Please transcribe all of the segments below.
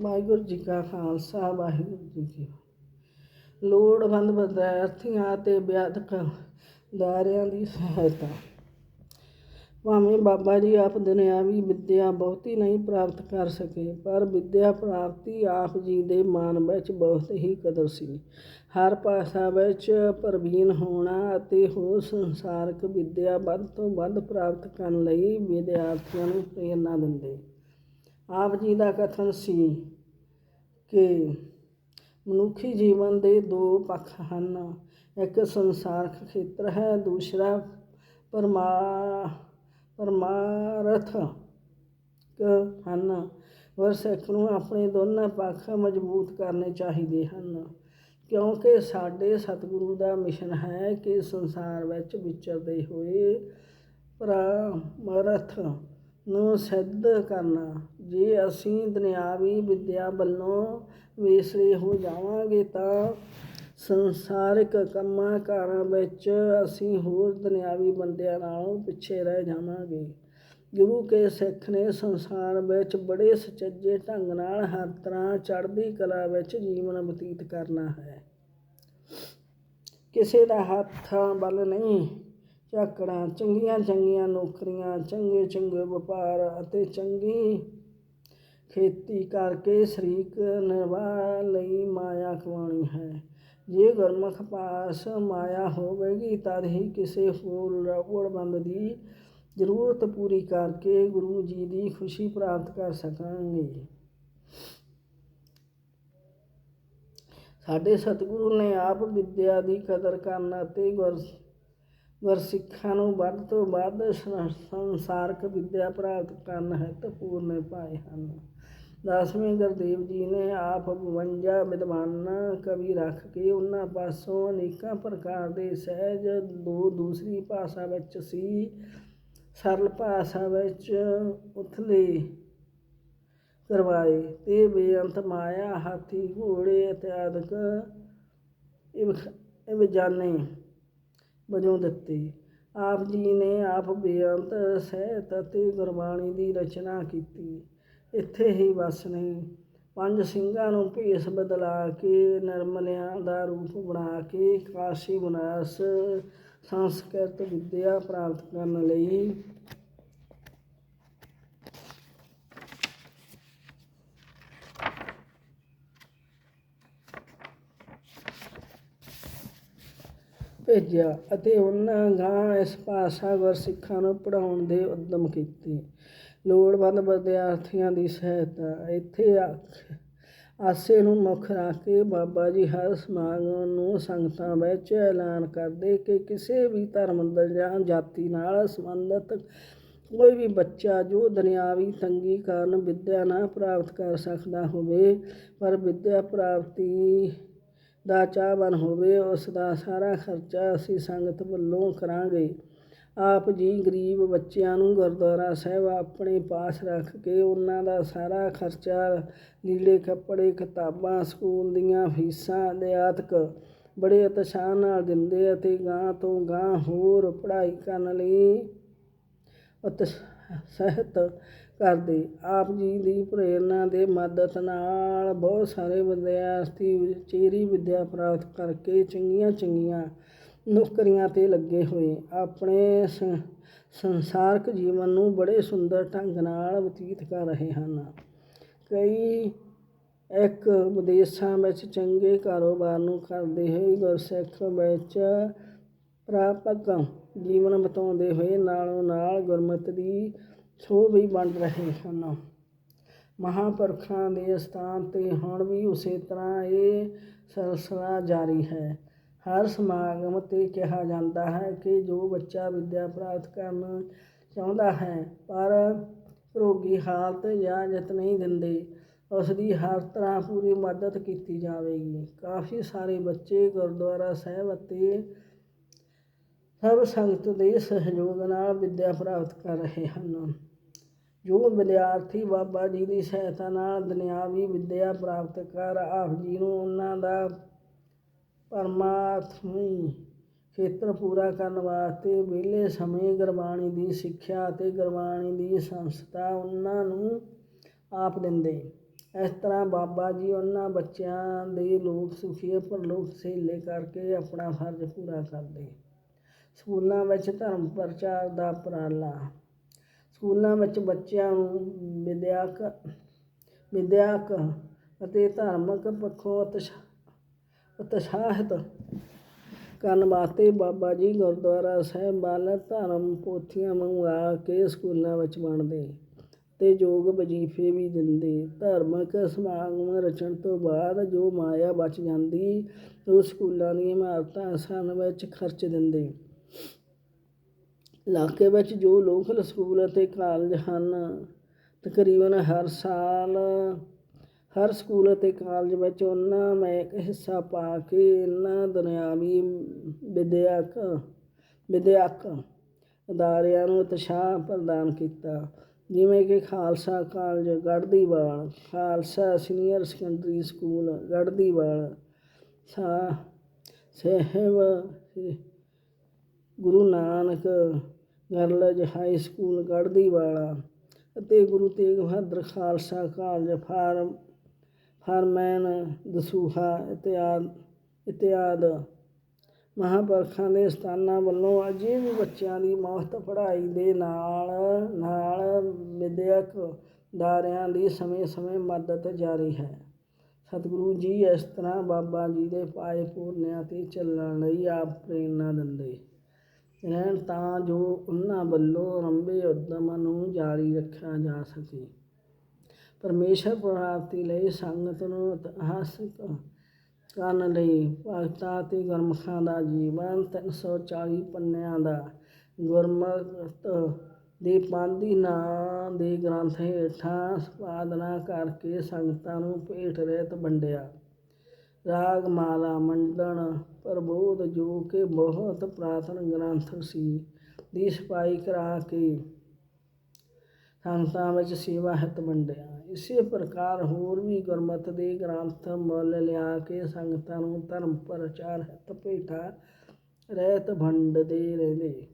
ਵਾਹਿਗੁਰੂ ਜੀ ਕਾ ਖਾਲਸਾ, ਵਾਹਿਗੁਰੂ ਜੀ ਕੀ ਲੋੜਵੰਦ ਵਿਦਿਆਰਥੀਆਂ ਅਤੇ ਵਿਆਪਕ ਦਾਇਰਿਆਂ ਦੀ ਸਹਾਇਤਾ। ਭਾਵੇਂ ਬਾਬਾ ਜੀ ਆਪ ਦੁਨਿਆਵੀ ਵਿੱਦਿਆ ਬਹੁਤੀ ਨਹੀਂ ਪ੍ਰਾਪਤ ਕਰ ਸਕੇ, ਪਰ ਵਿੱਦਿਆ ਪ੍ਰਾਪਤੀ ਆਪ ਜੀ ਦੇ ਮਨ ਵਿੱਚ ਬਹੁਤ ਹੀ ਕਦਰ ਸੀ। ਹਰ ਭਾਸ਼ਾ ਵਿੱਚ ਪ੍ਰਵੀਨ ਹੋਣਾ ਅਤੇ ਹੋਰ ਸੰਸਾਰਕ ਵਿੱਦਿਆ ਵੱਧ ਤੋਂ ਵੱਧ ਪ੍ਰਾਪਤ ਕਰਨ ਲਈ ਵਿਦਿਆਰਥੀਆਂ ਨੂੰ ਪ੍ਰੇਰਨਾ ਦਿੰਦੇ। ਆਪ ਜੀ ਦਾ ਕਥਨ ਸੀ ਕਿ ਮਨੁੱਖੀ ਜੀਵਨ ਦੇ ਦੋ ਪੱਖ ਹਨ। ਇੱਕ ਸੰਸਾਰਕ ਖੇਤਰ ਹੈ, ਦੂਸਰਾ ਪਰਮਾ, ਪਰਮਾਰਥ ਹਨ। ਵਰ ਸਿੱਖ ਨੂੰ ਆਪਣੇ ਦੋਨਾਂ ਪੱਖ ਮਜ਼ਬੂਤ ਕਰਨੇ ਚਾਹੀਦੇ ਹਨ, ਕਿਉਂਕਿ ਸਾਡੇ ਸਤਿਗੁਰੂ ਦਾ ਮਿਸ਼ਨ ਹੈ ਕਿ ਸੰਸਾਰ ਵਿੱਚ ਵਿਚਰਦੇ ਹੋਏ ਪਰਮਰਥ ਨੂੰ ਸਿੱਧ ਕਰਨਾ। ਜੇ ਅਸੀਂ ਦੁਨਿਆਵੀ ਵਿੱਦਿਆ ਵੱਲੋਂ ਵੇਸਲੇ ਹੋ ਜਾਵਾਂਗੇ ਤਾਂ ਸੰਸਾਰਿਕ ਕੰਮਾਂ ਕਾਰਾਂ ਵਿੱਚ ਅਸੀਂ ਹੋਰ ਦੁਨਿਆਵੀ ਬੰਦਿਆਂ ਨਾਲੋਂ ਪਿੱਛੇ ਰਹਿ ਜਾਵਾਂਗੇ। ਗੁਰੂ ਕੇ ਸਿੱਖ ਨੇ ਸੰਸਾਰ ਵਿੱਚ ਬੜੇ ਸੁਚੱਜੇ ਢੰਗ ਨਾਲ ਹਰ ਤਰ੍ਹਾਂ ਚੜ੍ਹਦੀ ਕਲਾ ਵਿੱਚ ਜੀਵਨ ਬਤੀਤ ਕਰਨਾ ਹੈ। ਕਿਸੇ ਦਾ ਹੱਥਾਂ ਵੱਲ ਨਹੀਂ ਝਾਕਣਾ ਚੰਗੀਆਂ ਚੰਗੀਆਂ ਨੌਕਰੀਆਂ, ਚੰਗੇ ਚੰਗੇ ਵਪਾਰ ਅਤੇ ਚੰਗੀ ਖੇਤੀ ਕਰਕੇ ਸ਼ਰੀਕ ਨਿਰਵਾਹ ਲਈ ਮਾਇਆ ਕਮਾਉਣੀ ਹੈ। ਜੇ ਗੁਰਮੁਖ ਪਾਸ ਮਾਇਆ ਹੋਵੇਗੀ, ਤਦ ਹੀ ਕਿਸੇ ਹੋਰ ਲੋੜਵੰਦ ਦੀ ਜ਼ਰੂਰਤ ਪੂਰੀ ਕਰਕੇ ਗੁਰੂ ਜੀ ਦੀ ਖੁਸ਼ੀ ਪ੍ਰਾਪਤ ਕਰ ਸਕਾਂਗੇ। ਸਾਡੇ ਸਤਿਗੁਰੂ ਨੇ ਆਪ ਵਿਦਿਆ ਦੀ ਕਦਰ ਕਰਨ ਅਤੇ ਗੁਰ ਗੁਰਸਿੱਖਾਂ ਨੂੰ ਵੱਧ ਤੋਂ ਵੱਧ ਸੰਸਾਰਕ ਵਿੱਦਿਆ ਪ੍ਰਾਪਤ ਕਰਨ ਹੈਤਪੂਰਨ ਪਾਏ ਹਨ। ਦਸਵੇਂ ਗੁਰਦੇਵ ਜੀ ਨੇ ਆਪ 52 ਵਿਦਵਾਨ ਕਵੀ ਰੱਖ ਕੇ ਉਹਨਾਂ ਪਾਸੋਂ ਅਨੇਕਾਂ ਪ੍ਰਕਾਰ ਦੇ ਸਹਿਜ ਦੋ ਦੂਸਰੀ ਭਾਸ਼ਾ ਵਿੱਚ ਸੀ। ਸਰਲ ਭਾਸ਼ਾ ਵਿੱਚ ਉਥਲੇ ਕਰਵਾਏ ਤੇ ਬੇਅੰਤ ਮਾਇਆ, ਹਾਥੀ, ਘੋੜੇ ਇਤਿਆਦਿਕ ਇਹ ਇਹ ਜਾਣੇ ਵਜੋਂ ਦਿੱਤੇ। ਆਪ ਜੀ ਨੇ ਆਪ ਬੇਅੰਤ ਸਹਿਤ ਅਤੇ ਗੁਰਬਾਣੀ ਦੀ ਰਚਨਾ ਕੀਤੀ। ਇੱਥੇ ਹੀ ਬਸ ਨਹੀਂ, ਪੰਜ ਸਿੰਘਾਂ ਨੂੰ ਭੇਸ ਬਦਲਾ ਕੇ, ਨਿਰਮਲਿਆਂ ਦਾ ਰੂਪ ਬਣਾ ਕੇ, ਕਾਸ਼ੀ ਬਨਾਰਸ ਸੰਸਕ੍ਰਿਤ ਵਿਦਿਆ ਪ੍ਰਾਪਤ ਕਰਨ ਲਈ ਭੇਜਿਆ ਅਤੇ ਉਹਨਾਂ ਗਾਂ ਇਸ ਭਾਸ਼ਾ ਸਿੱਖਾਂ ਨੂੰ ਪੜ੍ਹਾਉਣ ਦੇ ਉਦਮ ਕੀਤੇ। ਲੋੜਵੰਦ ਵਿਦਿਆਰਥੀਆਂ ਦੀ ਸਹਾਇਤਾ। ਇੱਥੇ ਆਖ- ਆਸੇ ਨੂੰ ਮੁੱਖ ਰੱਖ ਕੇ ਬਾਬਾ ਜੀ ਹਰ ਸਮਾਗਮ ਨੂੰ ਸੰਗਤਾਂ ਵਿੱਚ ਐਲਾਨ ਕਰਦੇ ਕਿ ਕਿਸੇ ਵੀ ਧਰਮ ਦਾ ਜਾਂ ਜਾਤੀ ਨਾਲ ਸੰਬੰਧਿਤ ਕੋਈ ਵੀ ਬੱਚਾ ਜੋ ਦੁਨਿਆਵੀ ਤੰਗੀ ਕਾਰਨ ਵਿੱਦਿਆ ਨਾ ਪ੍ਰਾਪਤ ਕਰ ਸਕਦਾ ਹੋਵੇ, ਪਰ ਵਿੱਦਿਆ ਪ੍ਰਾਪਤੀ ਦਾ ਚਾਹਵਾਨ ਹੋਵੇ, ਉਸ ਦਾ ਸਾਰਾ ਖਰਚਾ ਅਸੀਂ ਸੰਗਤ ਵੱਲੋਂ ਕਰਾਂਗੇ। ਆਪ ਜੀ ਗਰੀਬ ਬੱਚਿਆਂ ਨੂੰ ਗੁਰਦੁਆਰਾ ਸਾਹਿਬ ਆਪਣੇ ਪਾਸ ਰੱਖ ਕੇ ਉਹਨਾਂ ਦਾ ਸਾਰਾ ਖਰਚਾ ਲੀੜੇ, ਕੱਪੜੇ, ਕਿਤਾਬਾਂ, ਸਕੂਲ ਦੀਆਂ ਫੀਸਾਂ ਆਦਿਆਤਕ ਬੜੇ ਉਤਸ਼ਾਹ ਨਾਲ ਦਿੰਦੇ ਅਤੇ ਗਾਂ ਤੋਂ ਗਾਂ ਹੋਰ ਪੜ੍ਹਾਈ ਕਰਨ ਲਈ ਉਤਸ਼ਾਹਿਤ ਕਰਦੇ। ਆਪ ਜੀ ਦੀ ਪ੍ਰੇਰਣਾ ਦੇ ਮਦਦ ਨਾਲ ਬਹੁਤ ਸਾਰੇ ਵਿਦਿਆਰਥੀ ਉਚੇਰੀ ਵਿੱਦਿਆ ਪ੍ਰਾਪਤ ਕਰਕੇ ਚੰਗੀਆਂ ਚੰਗੀਆਂ ਨੌਕਰੀਆਂ ਤੇ ਲੱਗੇ ਹੋਏ। ਆਪਣੇ ਸੰਸਾਰਕ ਜੀਵਨ ਨੂੰ ਬੜੇ ਸੁੰਦਰ ਢੰਗ ਨਾਲ ਬਤੀਤ ਕਰ ਰਹੇ ਹਨ। ਕਈ ਇੱਕ ਵਿਦੇਸ਼ਾਂ ਵਿੱਚ ਚੰਗੇ ਕਾਰੋਬਾਰ ਨੂੰ ਕਰਦੇ ਹੋਏ ਗੁਰਸਿੱਖ ਵਿੱਚ ਪ੍ਰਾਪਕ ਜੀਵਨ ਬਿਤਾਉਂਦੇ ਹੋਏ ਨਾਲੋਂ ਨਾਲ ਗੁਰਮਤ ਦੀ ਛੋਹ ਵੀ ਵੰਡ ਰਹੇ ਹਨ ਮਹਾਂਪੁਰਖਾਂ ਦੇ ਸਥਾਨ ਤੇ ਹੁਣ ਵੀ ਉਸੇ ਤਰ੍ਹਾਂ ਇਹ ਸਿਲਸਿਲਾ ਜਾਰੀ ਹੈ। ਹਰ ਸਮਾਗਮ ਤੇ ਕਿਹਾ ਜਾਂਦਾ ਹੈ ਕਿ ਜੋ ਬੱਚਾ ਵਿੱਦਿਆ ਪ੍ਰਾਪਤ ਕਰਨ ਚਾਹੁੰਦਾ ਹੈ, ਪਰ ਰੋਗੀ ਹਾਲਤ ਜਾਂ ਇਜਾਜ਼ਤ ਨਹੀਂ ਦਿੰਦੇ ਉਸ ਦੀ ਹਰ ਤਰ੍ਹਾਂ ਪੂਰੀ ਮਦਦ ਕੀਤੀ ਜਾਵੇਗੀ। ਕਾਫੀ ਸਾਰੇ ਬੱਚੇ ਗੁਰਦੁਆਰਾ ਸਾਹਿਬ ਅਤੇ ਸਰਬ ਸੰਗਤ ਦੇ ਸਹਿਯੋਗ ਨਾਲ ਵਿੱਦਿਆ ਪ੍ਰਾਪਤ ਕਰ ਰਹੇ ਹਨ। ਜੋ ਵਿਦਿਆਰਥੀ ਬਾਬਾ ਜੀ ਦੀ ਸਹਾਇਤਾ ਨਾਲ ਦੁਨਿਆਵੀ ਵਿੱਦਿਆ ਪ੍ਰਾਪਤ ਕਰ ਆਪ ਜੀ ਨੂੰ ਉਹਨਾਂ ਦਾ ਪਰਮਾਤਮੀ ਖੇਤਰ ਪੂਰਾ ਕਰਨ ਵਾਸਤੇ ਵਿਹਲੇ ਸਮੇਂ ਗੁਰਬਾਣੀ ਦੀ ਸਿੱਖਿਆ ਅਤੇ ਗੁਰਬਾਣੀ ਦੀ ਸੰਸਥਾ ਉਹਨਾਂ ਨੂੰ ਆਪ ਦਿੰਦੇ। ਇਸ ਤਰ੍ਹਾਂ ਬਾਬਾ ਜੀ ਉਹਨਾਂ ਬੱਚਿਆਂ ਦੇ ਲੋਕ ਸੁਖੀਏ ਪਰਲੋਕ ਸਹੇਲੇ ਕਰਕੇ ਆਪਣਾ ਫਰਜ਼ ਪੂਰਾ ਕਰਦੇ। ਸਕੂਲਾਂ ਵਿੱਚ ਧਰਮ ਪ੍ਰਚਾਰ ਦਾ ਉਪਰਾਲਾ ਸਕੂਲਾਂ ਵਿੱਚ ਬੱਚਿਆਂ ਨੂੰ ਵਿਦਿਅਕ ਵਿਦਿਅਕ ਅਤੇ ਧਾਰਮਿਕ ਪੱਖੋਂ ਉਤਸ਼ਾ ਉਤਸ਼ਾਹਿਤ ਕਰਨ ਵਾਸਤੇ ਬਾਬਾ ਜੀ ਗੁਰਦੁਆਰਾ ਸਾਹਿਬ ਵੱਲ ਧਰਮ ਪੋਥੀਆਂ ਮੰਗਵਾ ਕੇ ਸਕੂਲਾਂ ਵਿੱਚ ਵੰਡਦੇ ਅਤੇ ਯੋਗ ਵਜ਼ੀਫੇ ਵੀ ਦਿੰਦੇ। ਧਾਰਮਿਕ ਸਮਾਗਮ ਰਚਣ ਤੋਂ ਬਾਅਦ ਜੋ ਮਾਇਆ ਬਚ ਜਾਂਦੀ, ਉਹ ਸਕੂਲਾਂ ਦੀਆਂ ਇਮਾਰਤਾਂ ਸਨ ਵਿੱਚ ਖਰਚ ਦਿੰਦੇ। ਇਲਾਕੇ ਵਿੱਚ ਜੋ ਲੋਕਲ ਸਕੂਲ ਅਤੇ ਕਾਲਜ ਹਨ, ਤਕਰੀਬਨ ਹਰ ਸਾਲ ਹਰ ਸਕੂਲ ਅਤੇ ਕਾਲਜ ਵਿੱਚ ਉਹਨਾਂ ਮੈਂ ਇੱਕ ਹਿੱਸਾ ਪਾ ਕੇ ਇਹਨਾਂ ਦੁਨਿਆਵੀ ਵਿਦਿਅਕ ਵਿਦਿਅਕ ਅਦਾਰਿਆਂ ਨੂੰ ਉਤਸ਼ਾਹ ਪ੍ਰਦਾਨ ਕੀਤਾ। ਜਿਵੇਂ ਕਿ Khalsa college Garhdiwal, Khalsa senior secondary school Garhdiwal, ਸਾ, Sahib Guru Nanak girls high school Garhdiwala ਅਤੇ ਗੁਰੂ ਤੇਗ ਬਹਾਦਰ ਖਾਲਸਾ ਕਾਲਜ ਫਾਰਮ, ਫਾਰਮੈਨ, ਦਸੂਹਾ ਇਤਿਆਦ ਇਤਿਆਦ ਮਹਾਂਪੁਰਖਾਂ ਦੇ ਸਥਾਨਾਂ ਵੱਲੋਂ ਅਜੇ ਵੀ ਬੱਚਿਆਂ ਦੀ ਮੁਫਤ ਪੜ੍ਹਾਈ ਦੇ ਨਾਲ ਨਾਲ ਵਿਦਿਅਕ ਅਦਾਰਿਆਂ ਦੀ ਸਮੇਂ-ਸਮੇਂ ਮਦਦ ਜਾਰੀ ਹੈ। ਸਤਿਗੁਰੂ ਜੀ ਇਸ ਤਰ੍ਹਾਂ ਬਾਬਾ ਜੀ ਦੇ ਪਾਏ ਪੂਰਨਿਆਂ ਤੇ ਚੱਲਣ ਲਈ ਆਪ ਪ੍ਰੇਰਨਾ ਦਿੰਦੇ। ਰਹਿਣ ਤਾਂ ਜੋ ਉਹਨਾਂ ਵੱਲੋਂ ਰੰਭੇ ਉਦਮ ਨੂੰ ਜਾਰੀ ਰੱਖਿਆ ਜਾ ਸਕੇ। ਪਰਮੇਸ਼ਰ ਪ੍ਰਾਪਤੀ ਲਈ ਸੰਗਤ ਨੂੰ ਇਤਿਹਾਸਕ ਕਰਨ ਲਈ ਭਗਤਾਂ ਅਤੇ ਗੁਰਮੁਖਾਂ ਦਾ ਜੀਵਨ 340 ਪੰਨਿਆਂ ਦਾ ਗੁਰਮਤ ਦੇ ਪਾਂਦੀ ਨਾਂ ਦੇ ਗ੍ਰੰਥ ਹੇਠਾਂ ਸੰਪਾਦਨਾ ਕਰਕੇ ਸੰਗਤਾਂ ਨੂੰ ਭੇਟ ਰਹਿਤ ਵੰਡਿਆ। ਰਾਗ ਮਾਲਾ ਮੰਡਣ ਪ੍ਰਬੋਧ ਜੋ ਕਿ ਬਹੁਤ ਪ੍ਰਾਤਨ ਗ੍ਰੰਥ ਸੀ। ਦੀ ਸਫ਼ਾਈ ਕਰਾ ਕੇ ਸੰਗਤਾਂ ਵਿੱਚ ਸੇਵਾ ਹਿਤ ਵੰਡਿਆ। ਇਸੇ ਪ੍ਰਕਾਰ ਹੋਰ ਵੀ ਗੁਰਮਤ ਦੇ ਗ੍ਰੰਥ ਮੁੱਲ ਲਿਆ ਕੇ ਸੰਗਤਾਂ ਨੂੰ ਧਰਮ ਪ੍ਰਚਾਰ ਹਿਤ ਭੇਟਾ ਰਹਿਤ ਵੰਡਦੇ ਰਹਿੰਦੇ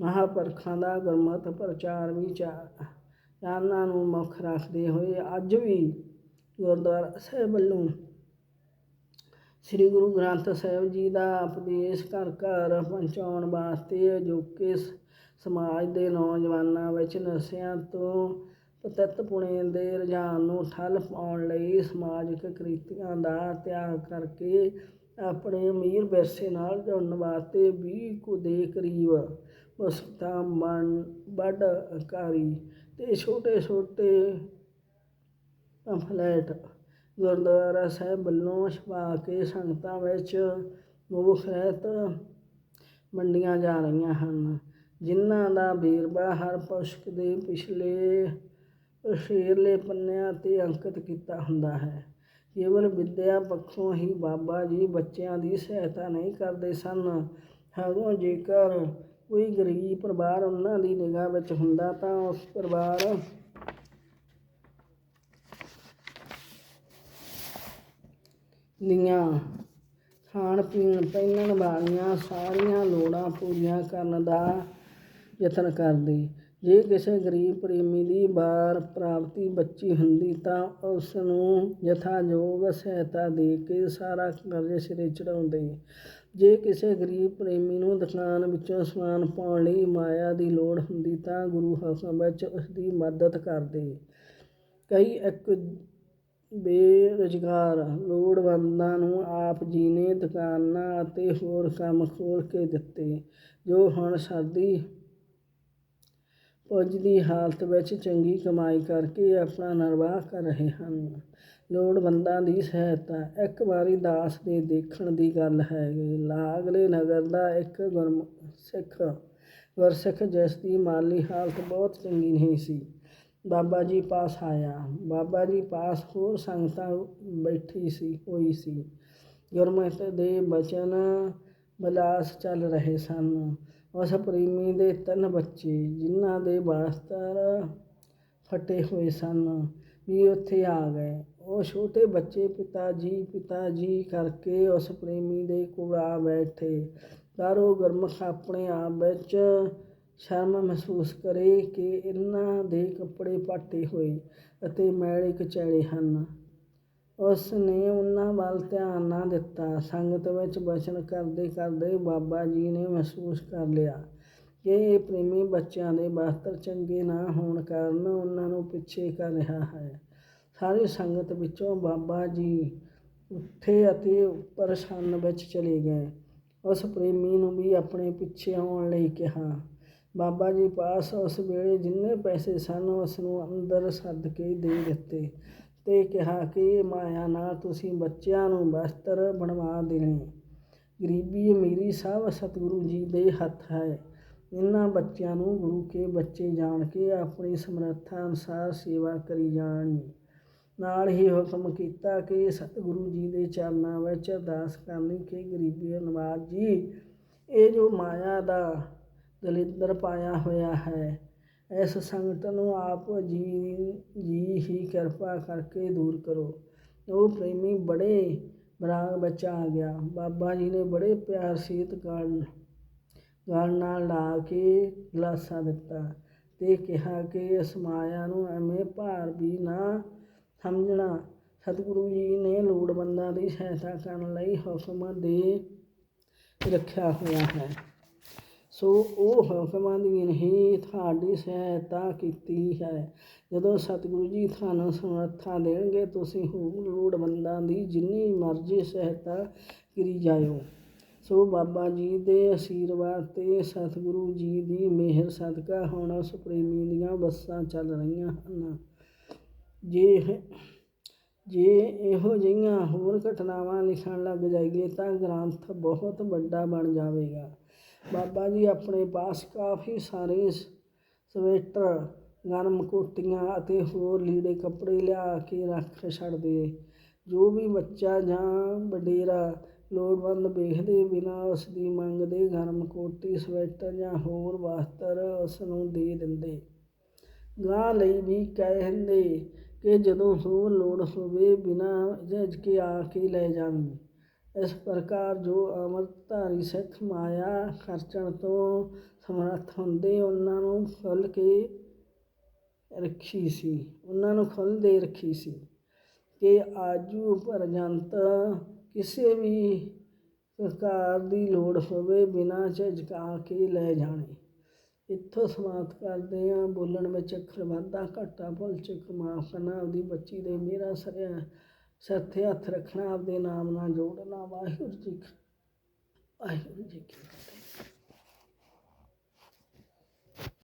ਮਹਾਂਪੁਰਖਾਂ ਦਾ ਗੁਰਮਤ ਪ੍ਰਚਾਰ ਵੀ ਚਾਨਾਂ ਨੂੰ ਮੁੱਖ ਰੱਖਦੇ ਹੋਏ ਅੱਜ ਵੀ ਗੁਰਦੁਆਰਾ ਸਾਹਿਬ ਵੱਲੋਂ ਸ੍ਰੀ ਗੁਰੂ ਗ੍ਰੰਥ ਸਾਹਿਬ ਜੀ ਦਾ ਉਪਦੇਸ਼ ਘਰ ਘਰ ਪਹੁੰਚਾਉਣ ਵਾਸਤੇ ਅਜੋਕੇ ਸ- ਸਮਾਜ ਦੇ ਨੌਜਵਾਨਾਂ ਵਿੱਚ ਨਸ਼ਿਆਂ ਤੋਂ ਪਤਿਤ ਪੁਣੇ ਦੇ ਰੁਝਾਨ ਨੂੰ ਠੱਲ ਪਾਉਣ ਲਈ ਸਮਾਜਿਕ ਕ੍ਰਿਤੀਆਂ ਦਾ ਤਿਆਗ ਕਰਕੇ ਆਪਣੇ ਅਮੀਰ ਵਿਰਸੇ ਨਾਲ ਜੁੜਨ ਵਾਸਤੇ 20 ਕੁ ਦੇ ਕਰੀਬ ਪੁਸਤਕਾਂ ਬਣ ਵੱਡਕਾਰੀ ਤੇ ਛੋਟੇ ਛੋਟੇ ਫਲੈਟ ਗੁਰਦੁਆਰਾ ਸਾਹਿਬ ਵੱਲੋਂ ਛਪਾ ਕੇ ਸੰਗਤਾਂ ਵਿੱਚ ਮੁਫਤ ਰਹਿਤ ਵੰਡੀਆਂ ਜਾ ਰਹੀਆਂ ਹਨ। ਜਿਨ੍ਹਾਂ ਦਾ ਵੇਰਵਾ ਹਰ ਪੁਸਤਕ ਦੇ ਪਿਛਲੇ ਅਖੀਰਲੇ ਪੰਨਿਆਂ 'ਤੇ ਅੰਕਿਤ ਕੀਤਾ ਹੁੰਦਾ ਹੈ। ਕੇਵਲ ਵਿੱਦਿਆ ਪੱਖੋਂ ਹੀ ਬਾਬਾ ਜੀ ਬੱਚਿਆਂ ਦੀ ਸਹਾਇਤਾ ਨਹੀਂ ਕਰਦੇ ਸਨ। ਸਗੋਂ ਜੇਕਰ ਕੋਈ ਗਰੀਬ ਪਰਿਵਾਰ ਉਹਨਾਂ ਦੀ ਨਿਗਾਹ ਵਿੱਚ ਹੁੰਦਾ ਤਾਂ ਉਸ ਪਰਿਵਾਰ ਦੀਆਂ ਖਾਣ ਪੀਣ ਪਹਿਨਣ ਵਾਲੀਆਂ ਸਾਰੀਆਂ ਲੋੜਾਂ ਪੂਰੀਆਂ ਕਰਨ ਦਾ ਯਤਨ ਕਰਦੇ। ਜੇ ਕਿਸੇ ਗਰੀਬ ਪ੍ਰੇਮੀ ਦੀ ਬਾਰ ਪ੍ਰਾਪਤੀ ਬੱਚੀ ਹੁੰਦੀ ਤਾਂ ਉਸ ਨੂੰ ਯਥਾਯੋਗ ਸਹਾਇਤਾ ਦੇ ਕੇ ਸਾਰਾ ਕਰਜ਼ ਸਿਰੇ ਚੜਾਉਂਦੇ। ਜੇ ਕਿਸੇ ਗਰੀਬ ਪ੍ਰੇਮੀ ਨੂੰ ਦੁਕਾਨ ਵਿੱਚੋਂ ਸਮਾਨ ਪਾਉਣ ਲਈ ਮਾਇਆ ਦੀ ਲੋੜ ਹੁੰਦੀ ਤਾਂ ਗੁਰੂ ਹੁਕਮ ਵਿੱਚ ਉਸ ਦੀ ਮਦਦ ਕਰਦੇ। ਕਈ ਇੱਕ ਬੇਰੁਜ਼ਗਾਰ, ਲੋੜਵੰਦਾਂ ਨੂੰ ਆਪ ਜੀ ਨੇ ਦੁਕਾਨਾਂ ਅਤੇ ਹੋਰ ਕੰਮ ਖੋਲ੍ਹ ਕੇ ਦਿੱਤੇ, ਜੋ ਹੁਣ ਸਰਦੀ ਪੁੱਜ ਦੀ ਹਾਲਤ ਵਿੱਚ ਚੰਗੀ ਕਮਾਈ ਕਰਕੇ ਆਪਣਾ ਨਿਰਵਾਹ ਕਰ ਰਹੇ ਹਨ। ਲੋੜਵੰਦਾਂ ਦੀ ਸਹਾਇਤਾ ਇੱਕ ਵਾਰੀ ਦਾਸ ਦੇ ਦੇਖਣ ਦੀ ਗੱਲ ਹੈ। ਲਾਗਲੇ ਨਗਰ ਦਾ ਇੱਕ ਗੁਰਮ ਸਿੱਖ ਗੁਰਸਿੱਖ ਜਿਸ ਦੀ ਮਾਲੀ ਹਾਲਤ ਬਹੁਤ ਚੰਗੀ ਨਹੀਂ ਸੀ। ਬਾਬਾ ਜੀ ਪਾਸ ਆਇਆ। ਬਾਬਾ ਜੀ ਪਾਸ ਹੋਰ ਸੰਗਤਾਂ ਬੈਠੀ ਸੀ, ਹੋਈ ਸੀ। ਗੁਰਮਤਿ ਦੇ ਬਚਨ ਬਲਾਸ ਚੱਲ ਰਹੇ ਸਨ। ਉਸ ਪ੍ਰੇਮੀ ਦੇ ਤਿੰਨ ਬੱਚੇ, ਜਿਨ੍ਹਾਂ ਦੇ ਬਾਸਤਰ ਫਟੇ ਹੋਏ ਸਨ, ਵੀ ਉੱਥੇ ਆ ਗਏ। ਉਹ ਛੋਟੇ ਬੱਚੇ ਪਿਤਾ ਜੀ ਪਿਤਾ ਜੀ ਕਰਕੇ ਉਸ ਪ੍ਰੇਮੀ ਦੇ ਕੋਲ ਆ ਬੈਠੇ। ਪਰ ਉਹ ਗੁਰਮੁਖ ਆਪਣੇ ਆਪ ਵਿੱਚ ਸ਼ਰਮ ਮਹਿਸੂਸ ਕਰੇ ਕਿ ਇਹਨਾਂ ਦੇ ਕੱਪੜੇ ਪਾਟੇ ਹੋਏ ਅਤੇ ਮੈਲੇ ਕਚੈਲੇ ਹਨ। ਉਸ ਨੇ ਉਹਨਾਂ ਵੱਲ ਧਿਆਨ ਨਾ ਦਿੱਤਾ। ਸੰਗਤ ਵਿੱਚ ਬਚਨ ਕਰਦੇ ਕਰਦੇ ਬਾਬਾ ਜੀ ਨੇ ਮਹਿਸੂਸ ਕਰ ਲਿਆ ਕਿ ਇਹ ਪ੍ਰੇਮੀ ਬੱਚਿਆਂ ਦੇ ਬਸਤਰ ਚੰਗੇ ਨਾ ਹੋਣ ਕਾਰਨ ਉਹਨਾਂ ਨੂੰ ਪਿੱਛੇ ਕਰ ਰਿਹਾ ਹੈ। ਸਾਰੀ ਸੰਗਤ ਵਿੱਚੋਂ ਬਾਬਾ ਜੀ ਉੱਠੇ ਅਤੇ ਉੱਪਰ ਛੰਨ ਵਿੱਚ ਚਲੇ ਗਏ। ਉਸ ਪ੍ਰੇਮੀ ਨੂੰ ਵੀ ਆਪਣੇ ਪਿੱਛੇ ਆਉਣ ਲਈ ਕਿਹਾ। ਬਾਬਾ ਜੀ ਪਾਸ ਉਸ ਵੇਲੇ ਜਿੰਨੇ ਪੈਸੇ ਸਨ, ਉਸ ਨੂੰ ਅੰਦਰ ਸੱਦ ਕੇ ਦੇ ਦਿੱਤੇ ਤੇ ਕਿਹਾ ਕਿ, ਮਾਇਆ ਨਾਲ ਤੁਸੀਂ ਬੱਚਿਆਂ ਨੂੰ ਵਸਤਰ ਬਣਵਾ ਦੇਣੇ। ਗਰੀਬੀ ਅਮੀਰੀ ਸਭ ਸਤਿਗੁਰੂ ਜੀ ਦੇ ਹੱਥ ਹੈ। ਇਹਨਾਂ ਬੱਚਿਆਂ ਨੂੰ ਗੁਰੂ ਕੇ ਬੱਚੇ ਜਾਣ ਕੇ ਆਪਣੀ ਸਮਰੱਥਾ ਅਨੁਸਾਰ ਸੇਵਾ ਕਰੀ ਜਾਣੀ। ਨਾਲ ਹੀ ਹੁਕਮ ਕੀਤਾ ਕਿ ਸਤਿਗੁਰੂ ਜੀ ਦੇ ਚਰਨਾਂ ਵਿੱਚ ਅਰਦਾਸ ਕਰਨੀ ਕਿ ਗਰੀਬੀ ਨਵਾਜ ਜੀ, ਇਹ ਜੋ ਮਾਇਆ ਦਾ ਦਲਿੱਦਰ ਪਾਇਆ ਹੋਇਆ ਹੈ। ਇਸ ਸੰਗਤ ਨੂੰ ਆਪ ਜੀ ਜੀ ਹੀ ਕਿਰਪਾ ਕਰਕੇ ਦੂਰ ਕਰੋ। ਉਹ ਪ੍ਰੇਮੀ ਬੜੇ ਬਰਾਗ ਬੱਚਾ ਆ ਗਿਆ। ਬਾਬਾ ਜੀ ਨੇ ਬੜੇ ਪਿਆਰ ਸੀਤ ਗਾਲ ਗਾਲ ਨਾਲ ਲਾ ਕੇ ਗਲਾਸਾ ਦਿੱਤਾ ਤੇ ਕਿਹਾ ਕਿ ਇਸ ਮਾਇਆ ਨੂੰ ਐਵੇਂ ਭਾਰ ਵੀ ਨਾ ਸਮਝਣਾ। ਸਤਿਗੁਰੂ ਜੀ ਨੇ ਲੋੜਵੰਦਾਂ ਦੀ ਸਹਾਇਤਾ ਕਰਨ ਲਈ ਹੁਕਮ ਦੇ ਰੱਖਿਆ ਹੋਇਆ ਹੈ। ਸੋ ਉਹ ਹੁਕਮਾਂ ਦੀ ਹੀ ਤੁਹਾਡੀ ਸਹਾਇਤਾ ਕੀਤੀ ਹੈ। ਜਦੋਂ ਸਤਿਗੁਰੂ ਜੀ ਤੁਹਾਨੂੰ ਸਮਰੱਥਾ ਦੇਣਗੇ, ਤੁਸੀਂ ਹੋਰ ਲੋੜਵੰਦਾਂ ਦੀ ਜਿੰਨੀ ਮਰਜ਼ੀ ਸਹਾਇਤਾ ਕਰੀ ਜਾਇਓ। ਸੋ ਬਾਬਾ ਜੀ ਦੇ ਆਸ਼ੀਰਵਾਦ ਤੇ ਸਤਿਗੁਰੂ ਜੀ ਦੀ ਮਿਹਰ ਸਦਕਾ ਹੁਣ ਉਸ ਪ੍ਰੇਮੀ ਦੀਆਂ ਬੱਸਾਂ ਚੱਲ ਰਹੀਆਂ ਹਨ। ਜੇ ਜੇ ਇਹੋ ਜਿਹੀਆਂ ਹੋਰ ਘਟਨਾਵਾਂ ਲਿਖਣ ਲੱਗ ਜਾਈਏ ਤਾਂ ਗ੍ਰੰਥ ਬਹੁਤ ਵੱਡਾ ਬਣ ਜਾਵੇਗਾ। ਬਾਬਾ ਜੀ ਆਪਣੇ ਪਾਸ ਕਾਫੀ ਸਾਰੇ ਸ- ਸਵੈਟਰ, ਗਰਮ ਕੋਟੀਆਂ ਅਤੇ ਹੋਰ ਲੀੜੇ ਕੱਪੜੇ ਲਿਆ ਕੇ ਰੱਖ ਛੱਡਦੇ। ਜੋ ਵੀ ਬੱਚਾ ਜਾਂ ਵਡੇਰਾ ਲੋੜਵੰਦ ਵੇਖਦੇ ਬਿਨਾਂ ਉਸ ਦੀ ਮੰਗਦੇ ਗਰਮ ਕੋਟੀ, ਸਵੈਟਰ ਜਾਂ ਹੋਰ ਵਸਤਰ ਉਸ ਨੂੰ ਦੇ ਦਿੰਦੇ। ਗਾਂ ਲਈ ਵੀ ਕਹਿੰਦੇ ਕਿ ਜਦੋਂ ਹੋਰ ਲੋੜ ਹੋਵੇ ਬਿਨਾਂ ਝਿਜਕੇ ਆ ਕੇ ਲੈ ਜਾਵੀਂ। ਇਸ ਪ੍ਰਕਾਰ ਜੋ ਅੰਮ੍ਰਿਤਧਾਰੀ ਸਿੱਖ ਮਾਇਆ ਖਰਚਣ ਤੋਂ ਸਮਰੱਥ ਹੁੰਦੇ, ਉਹਨਾਂ ਨੂੰ ਖੁੱਲ੍ਹ ਕੇ ਰੱਖੀ ਸੀ। ਉਹਨਾਂ ਨੂੰ ਖੁੱਲ੍ਹ ਦੇ ਰੱਖੀ ਸੀ ਕਿ ਆਜੂ ਪਰਜੰਤ ਕਿਸੇ ਵੀ ਪ੍ਰਕਾਰ ਦੀ ਲੋੜ ਹੋਵੇ ਬਿਨਾਂ ਝਿਜਕਾ ਕੇ ਲੈ ਜਾਣੇ। ਇੱਥੋਂ ਸਮਾਪਤ ਕਰਦੇ ਹਾਂ। ਬੋਲਣ ਵਿੱਚ ਅੱਖਰ ਵਾਧਾ ਘਾਟਾ, ਭੁੱਲ ਚੁੱਕ, ਮਾਫ ਕਰਨਾ। ਆਪਦੀ ਬੱਚੀ ਦੇ ਮੇਰਾ ਸਰਿਆ ਸੱਥੇ ਹੱਥ ਰੱਖਣਾ ਆਪਦੇ ਨਾਮ ਨਾਲ ਜੋੜਨਾ ਵਾਹਿਗੁਰੂ ਜੀ ਵਾਹਿਗੁਰੂ ਜੀ ਕੀ ਫਤਿਹ।